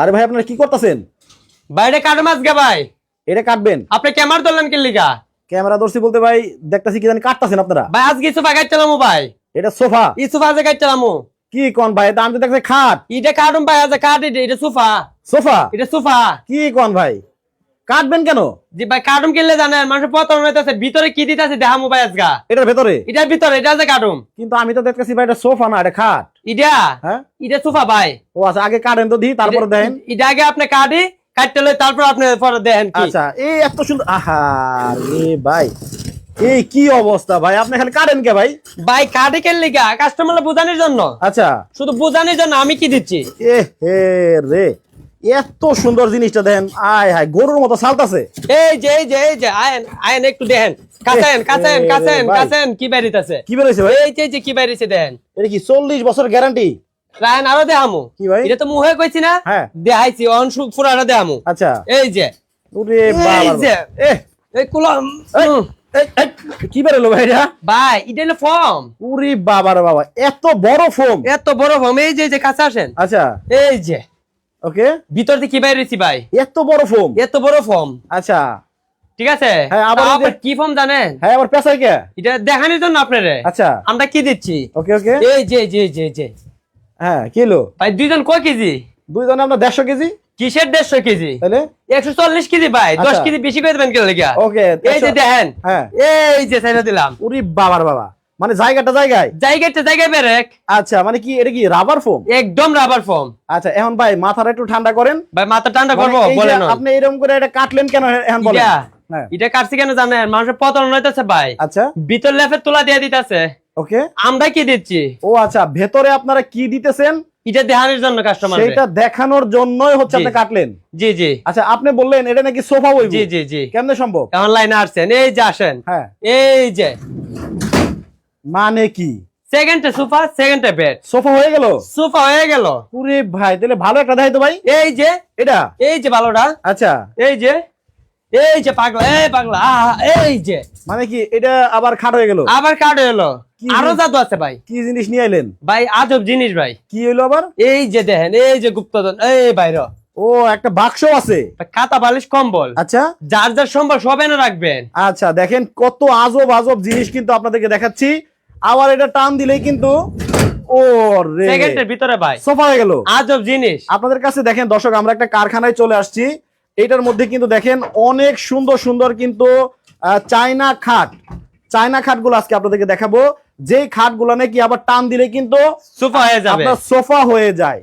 আরে ভাই আপনারা কি করতেছেন? বাইরে কাটো মাছ গে ভাই। এটা কাটবেন? আপনি ক্যামেরা ধরলেন কি লিগা? ক্যামেরা দর্শি বলতে ভাই দেখতেছি কি জানি কাটতাছেন আপনারা। ভাই আজকে সোফা গাইছিলাম ভাই? এটা সোফা। ই সোফা আজকে গাইছিলাম কি কোন ভাই দাম আমি তো দেখছি খাট। এটা কাটুম ভাই আজ কাট এটা সোফা। সোফা? এটা সোফা। কি কোন ভাই? কাটবেন কেন? যে ভাই কাটুম কিনলে জানেন মানুষের পতন হইতেছে ভিতরে কি দিতেছে দেহামু মোবাইল আজগা। এটার ভেতরে? এটার ভিতরে এটা যে কাটুম কিন্তু আমি তো দেখতেছি ভাই এটা সোফা না এটা খাট। ইটা হ্যাঁ? এটা সোফা ভাই। ও আচ্ছা আগে কাটেন তো দি তারপরে দেখেন এটা আগে আপনি কাটি কাটতে লই তারপর আপনি পরে দেখেন কি। আচ্ছা এই এত সুন্দর আহা রে ভাই এই কি অবস্থা ভাই আপনি খালি কাটেন কে ভাই? ভাই কাটি কিনলে গা কাস্টমার বোঝানোর জন্য। আচ্ছা। শুধু বোঝানোর জন্য আমি কি দিচ্ছি? এ হে রে এত সুন্দর জিনিসটা দেখেন। আয় হায় গরুর মতো সালতাছে এই যে এই যে এই যে আয়েন আয়েন একটু দেখেন। কাছেন কাছেন কাছেন কাছেন কি বেরিতেছে কি বেরোইছে ভাই? এই যে এই যে কি বেরিয়েছে দেখেন। এটা কি চল্লিশ বছর গ্যারান্টি? রায়ন আরও দেহামু কি ভাই? এটা তো মুহে কইছি না। হ্যাঁ। দেখাইছি অন ফুরাটা দেহামু আচ্ছা। এই যে। ওরে এই বাবা। যে। এই কুলাম এই, এই, কি বেরোলো ভাই এটা? ভাই এটা হলো ফর্ম। উরি বাবা রে বাবা এত বড় ফোম এত বড় ফর্ম এই যে এই যে কাছে আসেন। আচ্ছা। এই যে। ওকে ভিতর থেকে কি বাইরেছি ভাই? এত বড় ফোম এত বড় ফর্ম আচ্ছা। ঠিক আছে? হ্যাঁ, আবার কি ফর্ম জানেন? হ্যাঁ আবার কে? এটা দেখানোর জন্য আপনারে। আচ্ছা। আমরা কি দিচ্ছি? ওকে ওকে এই যে যে যে যে। হ্যাঁ কিলো ভাই দুইজন কয় কেজি? দুইজনে আপনার দেড়শো কেজি? কিসের দেড়শো কেজি? তাহলে? একশো চল্লিশ কেজি ভাই দশ আচ্ছা। কেজি বেশি করে দেবেন কেন লেগে। ওকে এই যে দেখেন। হ্যাঁ। এই যে ছেড়ে দিলাম। উরি বাবার বাবা। মানে জায়গাটা জায়গায়? জায়গাটা জায়গায় বেরেক আচ্ছা মানে কি এটা কি রাবার ফোম একদম রাবার ফোম আচ্ছা এখন ভাই মাথাটা একটু ঠান্ডা করেন। ভাই মাথা ঠান্ডা করব মানে যে বলেন। আপনি এরকম করে এটা কাটলেন কেন এখন বলেন। এটা হ্যাঁ। এটা কাটছি কেন জানেন? মানুষের পতন হইতেছে ভাই। আচ্ছা। ভিতর লেফে তোলা দিয়ে দিতেছে। ওকে। আমরা কি দিচ্ছি? ও আচ্ছা ভেতরে আপনারা কি দিতেছেন? এটা দেখানোর জন্য কাস্টমার সেটা দেখানোর জন্যই হচ্ছে আপনি কাটলেন। জি জি। আচ্ছা আপনি বললেন এটা নাকি সোফা বইব? জি জি জি। কেমনে সম্ভব? এখন লাইনে আসছেন এই যে আসেন। হ্যাঁ। এই যে মানে কি? সেকেন্ডে সোফা সেকেন্ডে বেড সোফা হয়ে গেল? সোফা হয়ে গেল। পুরে ভাই তাহলে ভালো একটা দেখাই তো ভাই। এই যে এটা? এই যে ভালোটা। আচ্ছা। এই যে এই যে পাগলা এই পাগলা এই যে। মানে কি এটা আবার খাট হয়ে গেল? আবার কার্ড এলো কি আরও জাদু আছে ভাই। কি জিনিস নিয়ে এলেন ভাই আজব জিনিস ভাই। কি হইল আবার? এই যে দেখেন এই যে গুপ্তধন এই বাইর ও একটা বাক্স আছে। খাতা বালিশ কম্বল। আচ্ছা। যার যার সম্বল সব এনে রাখবেন। আচ্ছা দেখেন কত আজব আজব জিনিস কিন্তু আপনাদেরকে দেখাচ্ছি। আবার এটা টান দিলেই কিন্তু সেকেন্ডের ভিতরে ভাই। সোফা হয়ে গেল। আজব জিনিস। আপনাদের কাছে দেখেন দর্শক আমরা একটা কারখানায় চলে আসছি। এটার মধ্যে কিন্তু দেখেন অনেক সুন্দর সুন্দর কিন্তু আহ, চায়না খাট। চায়না খাটগুলো আজকে আপনাদেরকে দেখাবো। যেই খাটগুলো নাকি আবার টান দিলে কিন্তু সোফা হয়ে যায় আপনার সোফা হয়ে যায়।